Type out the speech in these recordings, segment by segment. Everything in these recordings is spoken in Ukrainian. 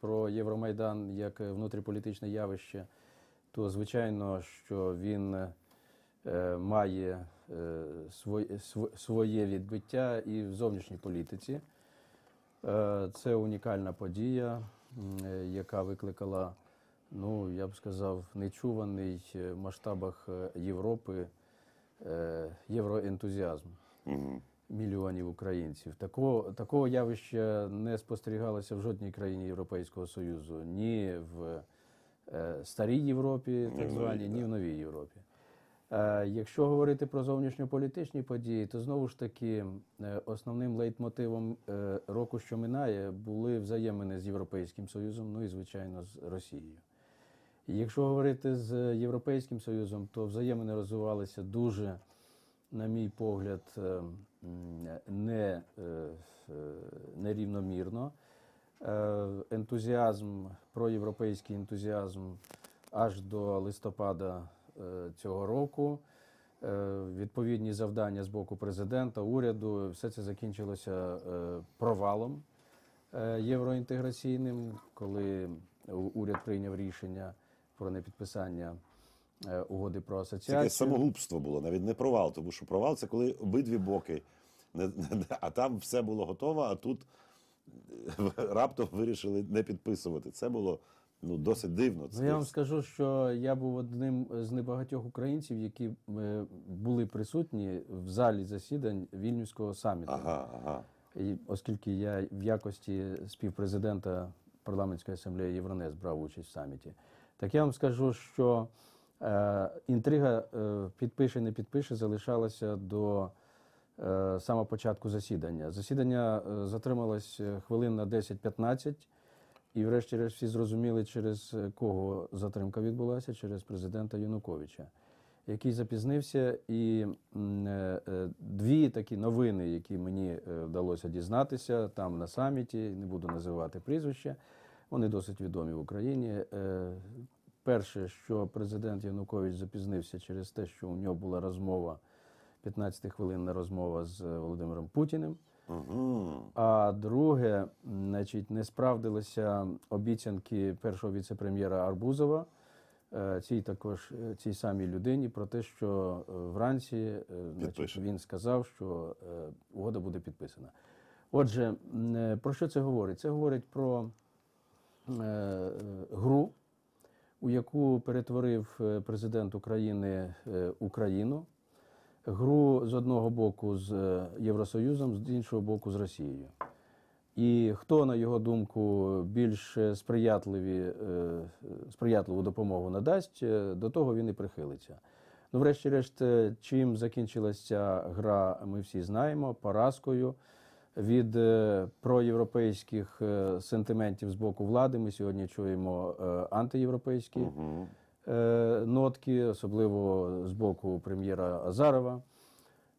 про Євромайдан як внутріполітичне явище, то звичайно, що він е, має е, своє, відбиття і в зовнішній політиці. Е, Це унікальна подія, е, яка викликала, ну я б сказав, нечуваний е, в масштабах е, Європи е, євроентузіазм мільйонів українців. Такого, такого явища не спостерігалося в жодній країні Європейського Союзу, ні в е, старій Європі, так званій, ні в новій Європі. Е, Якщо говорити про зовнішньополітичні події, то знову ж таки е, основним лейтмотивом е, року, що минає, були взаємини з Європейським Союзом, ну і звичайно з Росією. Якщо говорити з Європейським Союзом, то взаємини розвивалися дуже, на мій погляд, е, не, е, е, нерівномірно. Ентузіазм, проєвропейський ентузіазм аж до листопада цього року. Відповідні завдання з боку президента, уряду, все це закінчилося провалом євроінтеграційним, коли уряд прийняв рішення про непідписання угоди про Це асоціацію. якесь самогубство було, навіть не провал, тому що провал це коли обидві боки. А там все було готово, а тут е, раптом вирішили не підписувати. Це було ну, досить дивно. Ну, я вам скажу, що я був одним з небагатьох українців, які е, були присутні в залі засідань Вільнюського саміту. Ага, ага. І оскільки я в якості співпрезидента парламентської асамблеї Євронес брав участь в саміті, так я вам скажу, що е, інтрига е, підпише не підпише залишалася до е, самого початку засідання. Засідання е, затрималось е, хвилин на 10-15, і врешті-решт всі зрозуміли, через кого затримка відбулася, через президента Януковича який запізнився, і е, е, дві такі новини, які мені е, вдалося дізнатися там на саміті, не буду називати прізвища, вони досить відомі в Україні. Перше, що президент Янукович запізнився через те, що у нього була розмова, 15-хвилинна розмова з Володимиром Путіним. Угу. А друге, значить, не справдилися обіцянки першого віце-прем'єра Арбузова е, цій також е, цій самій людині про те, що е, вранці значить, він сказав, що угода буде підписана. Отже, про що це говорить? Це говорить про е, гру, у яку перетворив е, президент України е, Україну. Гру з одного боку з е, Євросоюзом, з іншого боку з Росією. І хто, на його думку, більш сприятливі, сприятливу допомогу надасть, до того він і прихилиться. Ну, врешті-решт, чим закінчилася гра, ми всі знаємо, поразкою від е, проєвропейських е, сентиментів з боку влади. Ми сьогодні чуємо е, антиєвропейські е, нотки, особливо з боку прем'єра Азарова.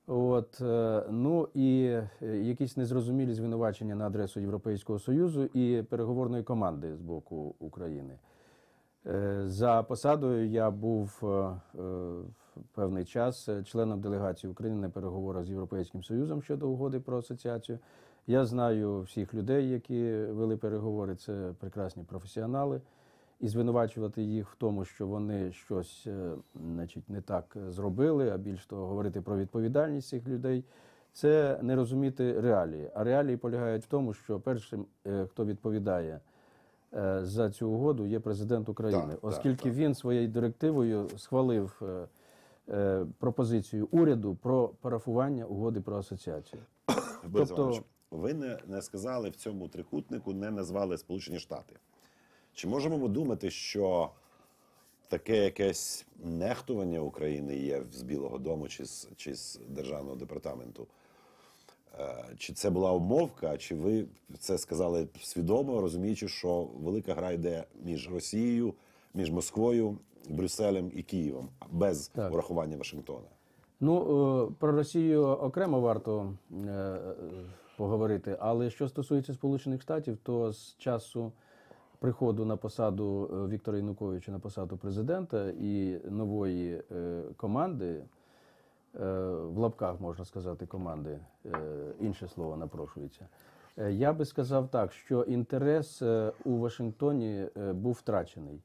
От, ну і якісь незрозумілі звинувачення на адресу Європейського Союзу і переговорної команди з боку України. За посадою я був певний час е, членом делегації України на переговорах з Європейським Союзом щодо угоди про асоціацію. Я знаю всіх людей, які вели переговори, це прекрасні професіонали. І звинувачувати їх в тому, що вони щось е, значить, не так зробили, а більш того, говорити про відповідальність цих людей, це не розуміти реалії. А реалії полягають в тому, що першим, е, хто відповідає за цю угоду, є президент України, Так, так, оскільки так. він своєю директивою схвалив пропозицію уряду про парафування угоди про асоціацію. Борис Тобто- Іванович, ви не, не сказали в цьому трикутнику, не назвали Сполучені Штати. Чи можемо ми думати, що таке якесь нехтування України є з Білого Дому чи з, чи з Державного департаменту? Е, Чи це була обмовка, чи ви це сказали свідомо, розуміючи, що велика гра йде між Росією, між Москвою, Брюсселем і Києвом, без Так. урахування Вашингтона? Ну, е, про Росію окремо варто е, поговорити, але що стосується Сполучених Штатів, то з часу приходу на посаду е, Віктора Януковича на посаду президента і нової команди, в лапках можна сказати, команди, інше слово напрошується. Я би сказав так, що інтерес у Вашингтоні був втрачений.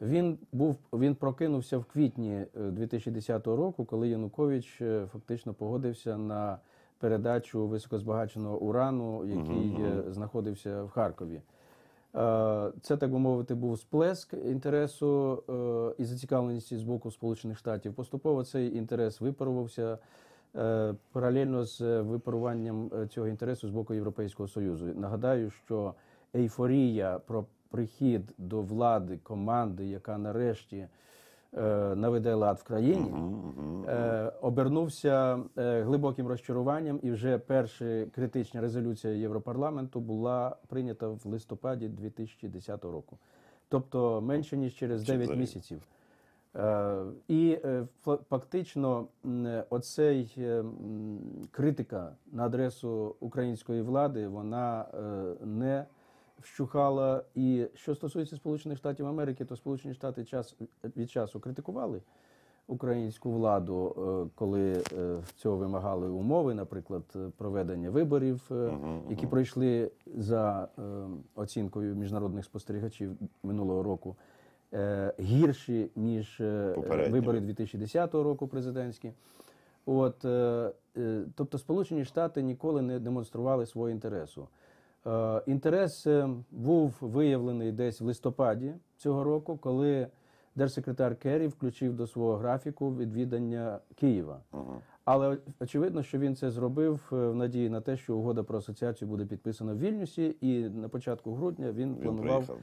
Він був він прокинувся в квітні е, 2010 року, коли Янукович е, фактично погодився на передачу високозбагаченого урану, який е, знаходився в Харкові. Е, Це, так би мовити, був сплеск інтересу е, і зацікавленості з боку Сполучених Штатів. Поступово цей інтерес випарувався е, паралельно з випаруванням е, цього інтересу з боку Європейського Союзу. Нагадаю, що ейфорія про прихід до влади команди, яка нарешті е, наведе лад в країні, е, обернувся е, глибоким розчаруванням, і вже перша критична резолюція Європарламенту була прийнята в листопаді 2010 року. Тобто менше ніж через Ще 9 за місяців. І фактично оцей критика на адресу української влади вона не вщухала. І що стосується Сполучених Штатів Америки, то Сполучені Штати час від часу критикували українську владу, е, коли е, цього вимагали умови, наприклад, проведення виборів, е, які пройшли за оцінкою міжнародних спостерігачів минулого року. Гірші ніж Попередні. вибори 2010 року президентські. От, тобто Сполучені Штати ніколи не демонстрували свого інтересу. Е, Інтерес е, був виявлений десь в листопаді цього року, коли держсекретар Керрі включив до свого графіку відвідання Києва. Але очевидно, що він це зробив е, в надії на те, що угода про асоціацію буде підписана в Вільнюсі, і на початку грудня він, Він планував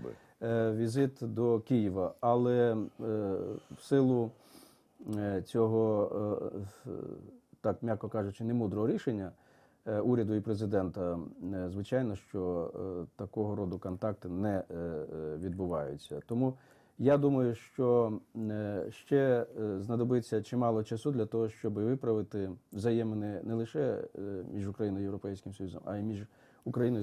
візит до Києва. Але в силу цього, так м'яко кажучи, немудрого рішення уряду і президента, е, звичайно, що е, такого роду контакти не е, е, відбуваються. Тому я думаю, що е, ще е, знадобиться чимало часу для того, щоб виправити взаємини не лише е, між Україною і Європейським Союзом, а й між Україною